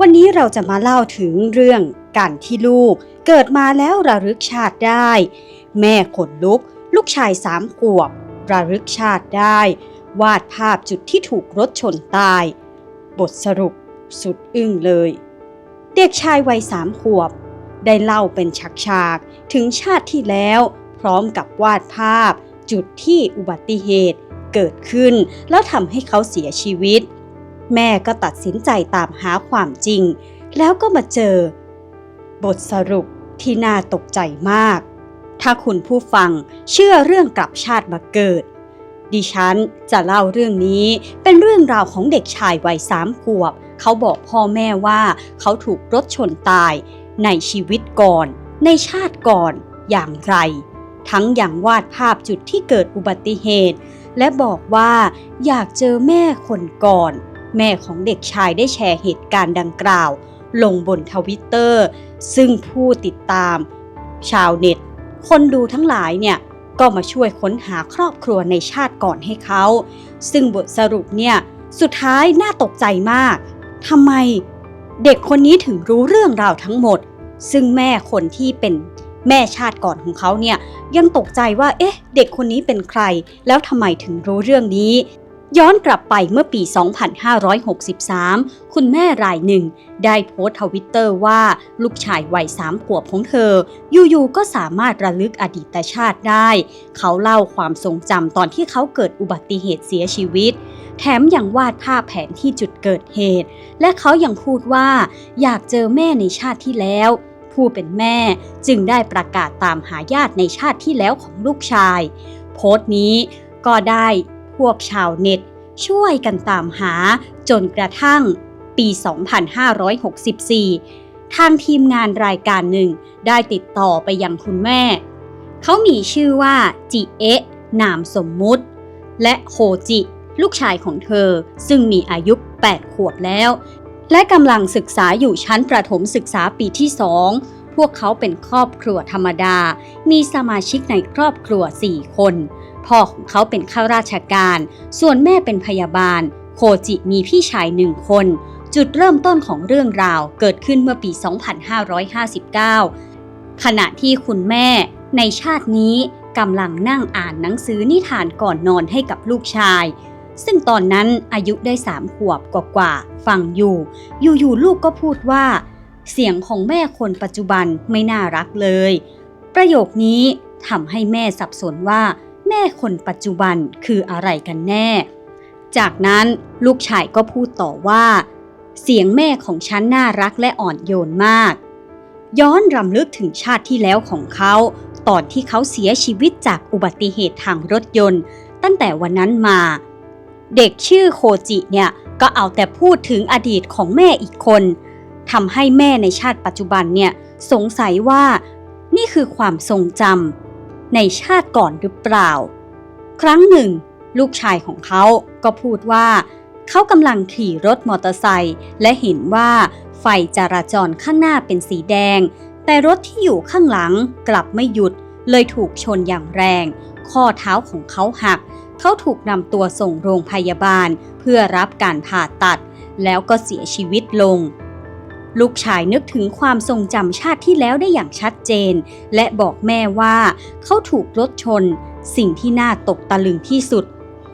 วันนี้เราจะมาเล่าถึงเรื่องการที่ลูก เกิดมาแล้วระลึกชาติได้ แม่ขนลุก ลูกชายสามขวบ ระลึกชาติได้ วาดภาพจุดที่ถูกรถชนตาย บทสรุปสุดอึ้งเลย เด็กชายวัยสามขวบ ได้เล่าเป็นฉากๆถึงชาติที่แล้ว พร้อมกับวาดภาพ จุดที่อุบัติเหตุเกิดขึ้น แล้วทำให้เขาเสียชีวิต แม่ก็ตัดสินใจตามหาความจริง แล้วก็มาเจอ บทสรุปที่น่าตกใจมาก ถ้าคุณผู้ฟังเชื่อเรื่องกลับชาติมาเกิด ดิฉันจะเล่าเรื่องนี้เป็นเรื่องราวของเด็กชายวัยสามขวบ เขาบอกพ่อแม่ว่าเขาถูกรถชนตาย ในชีวิตก่อน ในชาติก่อนอย่างไร ทั้งอย่างวาดภาพจุดที่เกิดอุบัติเหตุ และบอกว่าอยากเจอแม่คนก่อน แม่ของเด็กชายได้แชร์เหตุการณ์ดังกล่าว ลงบนทวิตเตอร์ ซึ่งผู้ติดตาม ชาวเน็ต คนดูทั้งหลายเนี่ย ก็มาช่วยค้นหาครอบครัวในชาติก่อนให้เขา ซึ่งบทสรุปเนี่ย สุดท้ายน่าตกใจมากทำไมเด็กคนนี้ถึงรู้เรื่องราวทั้งหมด ซึ่งแม่คนที่เป็นแม่ชาติก่อนของเขาเนี่ยยังตกใจว่าเอ๊ะ เด็กคนนี้เป็นใคร แล้วทำไมถึงรู้เรื่องนี้ ย้อนกลับไปเมื่อปี 2563 คุณแม่รายหนึ่ง ได้โพสต์ทวิตเตอร์ว่าลูกชายวัยสามขวบของเธอ อยู่ๆ ก็สามารถระลึกอดีตชาติได้ เขาเล่าความทรงจำตอนที่เขาเกิดอุบัติเหตุเสียชีวิต แถมยังวาดภาพแผนที่จุดเกิดเหตุ และเขายังพูดว่าอยากเจอแม่ในชาติที่แล้ว ผู้เป็นแม่จึงได้ประกาศตามหาญาติในชาติที่แล้วของลูกชาย โพสต์นี้ก็ได้ พวกชาวเน็ต ช่วยกันตามหาจนกระทั่งปี 2564 ทางทีมงานรายการหนึ่งได้ติดต่อไปยังคุณแม่ เขามีชื่อว่าจิเอะนามสมมุติ และโฮจิ ลูกชายของเธอ ซึ่งมีอายุ 8 ขวบแล้ว และกำลังศึกษาอยู่ชั้นประถมศึกษาปีที่2พวกเขาเป็นครอบครัวธรรมดา มีสมาชิกในครอบครัว 4 คน พ่อของเขาเป็นข้าราชการ ส่วนแม่เป็นพยาบาล โคจิมีพี่ชายหนึ่งคน จุดเริ่มต้นของเรื่องราวเกิดขึ้นเมื่อปี 2559 ขณะที่คุณแม่ในชาตินี้กำลังนั่งอ่านหนังสือนิทานก่อนนอนให้กับลูกชาย ซึ่งตอนนั้นอายุได้สามขวบกว่าๆฟังอยู่ อยู่ๆลูกก็พูดว่า เสียงของแม่คนปัจจุบันไม่น่ารักเลย ประโยคนี้ทำให้แม่สับสนว่า แม่คนปัจจุบันคืออะไรกันแน่ จากนั้นลูกชายก็พูดต่อว่า เสียงแม่ของฉันน่ารักและอ่อนโยนมาก ย้อนรำลึกถึงชาติที่แล้วของเขา ตอนที่เขาเสียชีวิตจากอุบัติเหตุทางรถยนต์ ตั้งแต่วันนั้นมา เด็กชื่อโคจิเนี่ยก็เอาแต่พูดถึงอดีตของแม่อีกคนทำให้แม่ในชาติปัจจุบันเนี่ยสงสัยว่า นี่คือความทรงจำ ในชาติก่อนหรือเปล่า ครั้งหนึ่ง ลูกชายของเขาก็พูดว่า เขากำลังขี่รถมอเตอร์ไซค์และเห็นว่าไฟจราจรข้างหน้าเป็นสีแดง แต่รถที่อยู่ข้างหลังกลับไม่หยุด เลยถูกชนอย่างแรง ข้อเท้าของเขาหัก เขาถูกนำตัวส่งโรงพยาบาล เพื่อรับการผ่าตัด แล้วก็เสียชีวิตลง ลูกชายนึกถึงความทรงจำชาติที่แล้วได้อย่างชัดเจน และบอกแม่ว่าเขาถูกรถชน สิ่งที่น่าตกตะลึงที่สุด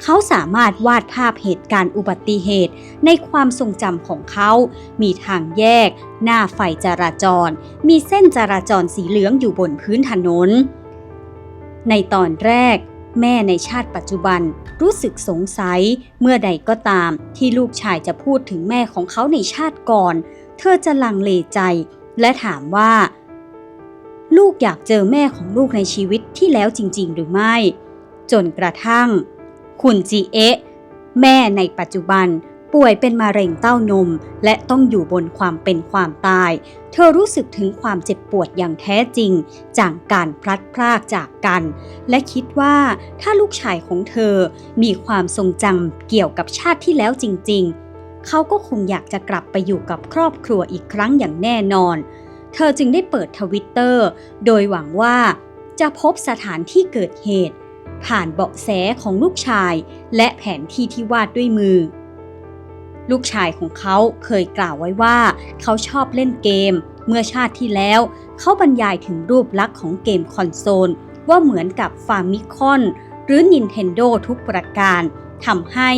เขาสามารถวาดภาพเหตุการณ์อุบัติเหตุ ในความทรงจำของเขา มีทางแยก หน้าไฟจราจร มีเส้นจราจรสีเหลืองอยู่บนพื้นถนน ในตอนแรกแม่ในชาติปัจจุบันรู้สึกสงสัยเมื่อใดก็ตามที่ลูกชายจะพูดถึงแม่ของเขาในชาติก่อน เธอจะลังเลใจและถามว่า ลูกอยากเจอแม่ของลูกในชีวิตที่แล้วจริง ๆ หรือไม่ จนกระทั่ง คุณจีเอะแม่ในปัจจุบันป่วยเป็นมะเร็งเต้านม และต้องอยู่บนความเป็นความตาย เธอรู้สึกถึงความเจ็บปวดอย่างแท้จริง จากการพลัดพรากจากกัน และคิดว่าถ้าลูกชายของเธอมีความทรงจำเกี่ยวกับชาติที่แล้วจริง ๆ เขาก็คงอยากจะกลับไปอยู่กับครอบครัวอีกครั้งอย่างแน่นอน เธอจึงได้เปิดทวิตเตอร์โดยหวังว่าจะพบสถานที่เกิดเหตุ ผ่านเบาะแสของลูกชาย และแผนที่ที่วาดด้วยมือ ลูกชายของเขาเคยกล่าวไว้ว่า เขาชอบเล่นเกม เมื่อชาติที่แล้ว เขาบรรยายถึงรูปลักษณ์ของเกมคอนโซล ว่าเหมือนกับฟาร์มิคอนหรือ Nintendo ทุกประการทำให้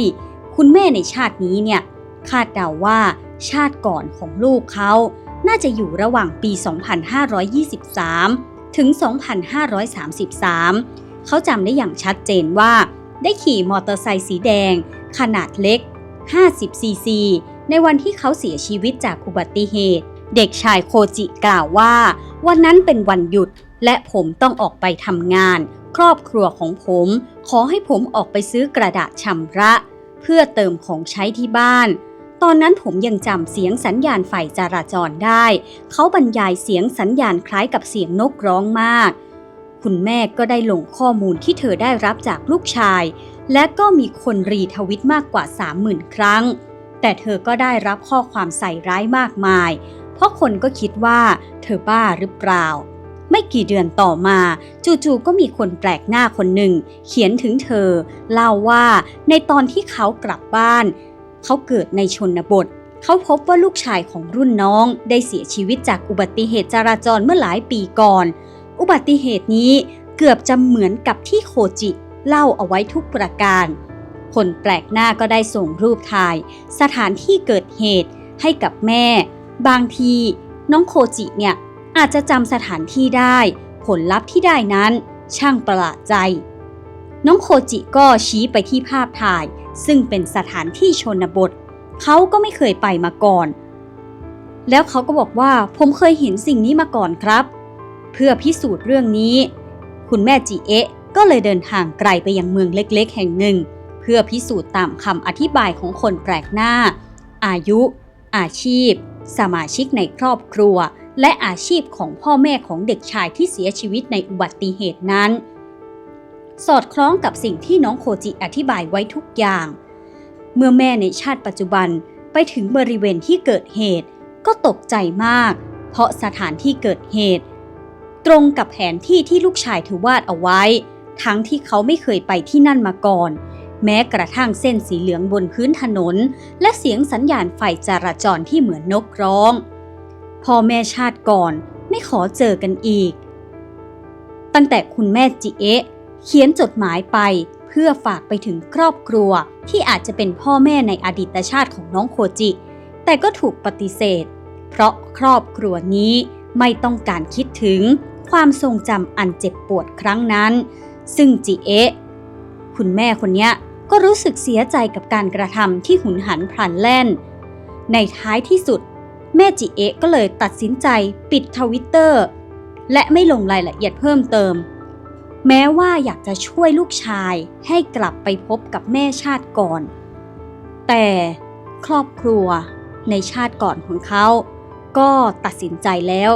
คุณแม่ในชาตินี้เนี่ย คาดเดาว่าชาติก่อนของลูกเขาน่าจะอยู่ระหว่างปี 2523 ถึง 2533 เขาจำได้อย่างชัดเจนว่า ได้ขี่มอเตอร์ไซค์สีแดง ขนาดเล็ก 50 ซีซี ในวันที่เขาเสียชีวิตจากอุบัติเหตุ เด็กชายโคจิกล่าวว่า วันนั้นเป็นวันหยุด และผมต้องออกไปทำงาน ครอบครัวของผม ขอให้ผมออกไปซื้อกระดาษชำระ เพื่อเติมของใช้ที่บ้าน ตอนนั้นผมยังจำเสียงสัญญาณไฟจราจรได้ เขาบรรยายเสียงสัญญาณคล้ายกับเสียงนกร้องมาก คุณแม่ก็ได้ลงข้อมูลที่เธอได้รับจากลูกชาย และก็มีคนรีทวิตมากกว่า 30,000 ครั้ง แต่เธอก็ได้รับข้อความใส่ร้ายมากมาย เพราะคนก็คิดว่าเธอบ้าหรือเปล่าไม่กี่เดือนต่อมาจู่ๆก็มีคนแปลกหน้าคนหนึ่ง เขียนถึงเธอ เล่าว่าในตอนที่เขากลับบ้าน เขาเกิดในชนบท เขาพบว่าลูกชายของรุ่นน้องได้เสียชีวิตจากอุบัติเหตุจราจรเมื่อหลายปีก่อน อุบัติเหตุนี้เกือบจะเหมือนกับที่โคจิเล่าเอาไว้ทุกประการ คนแปลกหน้าก็ได้ส่งรูปถ่าย สถานที่เกิดเหตุให้กับแม่ บางทีน้องโคจิเนี่ยอาจจะจำสถานที่ได้ ผลลัพธ์ที่ได้นั้น ช่างประหลาดใจ น้องโคจิก็ชี้ไปที่ภาพถ่าย ซึ่งเป็นสถานที่ชนบท เขาก็ไม่เคยไปมาก่อน แล้วเขาก็บอกว่าผมเคยเห็นสิ่งนี้มาก่อนครับ เพื่อพิสูจน์เรื่องนี้ คุณแม่จีเอะก็เลยเดินทางไกลไปยังเมืองเล็กๆ แห่งหนึ่ง เพื่อพิสูจน์ตามคำอธิบายของคนแปลกหน้า อายุ อาชีพ สมาชิกในครอบครัว และอาชีพของพ่อแม่ของเด็กชายที่เสียชีวิตในอุบัติเหตุนั้น สอดคล้องกับสิ่งที่น้องโคจิอธิบายไว้ทุกอย่าง เมื่อแม่ในชาติปัจจุบันไปถึงบริเวณที่เกิดเหตุ ก็ตกใจมาก เพราะสถานที่เกิดเหตุ ตรงกับแผนที่ที่ลูกชายเธอวาดเอาไว้ ทั้งที่เขาไม่เคยไปที่นั่นมาก่อน แม้กระทั่งเส้นสีเหลืองบนพื้นถนน และเสียงสัญญาณไฟจราจรที่เหมือนนกร้องพ่อแม่ชาติก่อนไม่ขอเจอกันอีก ตั้งแต่คุณแม่จิเอะ เขียนจดหมายไปเพื่อฝากไปถึงครอบครัวที่อาจจะเป็นพ่อแม่ในอดีตชาติของน้องโคจิ แต่ก็ถูกปฏิเสธ เพราะครอบครัวนี้ไม่ต้องการคิดถึงความทรงจำอันเจ็บปวดครั้งนั้น ซึ่งจิเอะคุณแม่คนนี้ก็รู้สึกเสียใจกับการกระทำที่หุนหันพลันแล่น ในท้ายที่สุด แม่จิเอะก็เลยตัดสินใจปิดทวิตเตอร์และไม่ลงรายละเอียดเพิ่มเติม แม้ว่าอยากจะช่วยลูกชายให้กลับไปพบกับแม่ชาติก่อน แต่ครอบครัวในชาติก่อนของเขา ก็ตัดสินใจแล้ว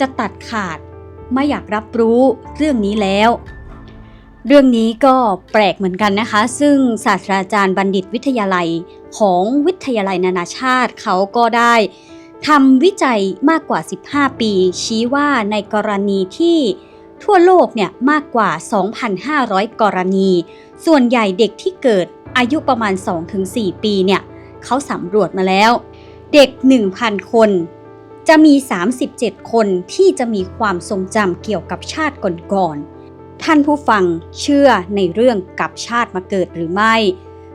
จะตัดขาดไม่อยากรับรู้เรื่องนี้แล้ว เรื่องนี้ก็แปลกเหมือนกันนะคะ ซึ่งศาสตราจารย์บัณฑิตวิทยาลัยของวิทยาลัยนานาชาติเขาก็ได้ทำวิจัยมากกว่า 15 ปี ชี้ว่าในกรณีที่ ทั่วโลกเนี่ยมากกว่า 2,500 กรณี ส่วนใหญ่เด็กที่เกิดอายุประมาณ 2-4 ปีเนี่ยเขาสำรวจมาแล้ว เด็ก 1,000 คน จะมี 37 คนที่จะมีความทรงจำเกี่ยวกับชาติก่อนๆท่านผู้ฟังเชื่อในเรื่องกับชาติมาเกิดหรือไม่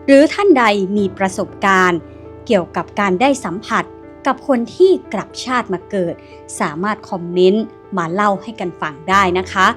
หรือท่านใดมีประสบการณ์ เกี่ยวกับการได้สัมผัสกับคนที่กลับชาติมาเกิด สามารถคอมเมนต์ มาเล่าให้กันฟังได้นะคะ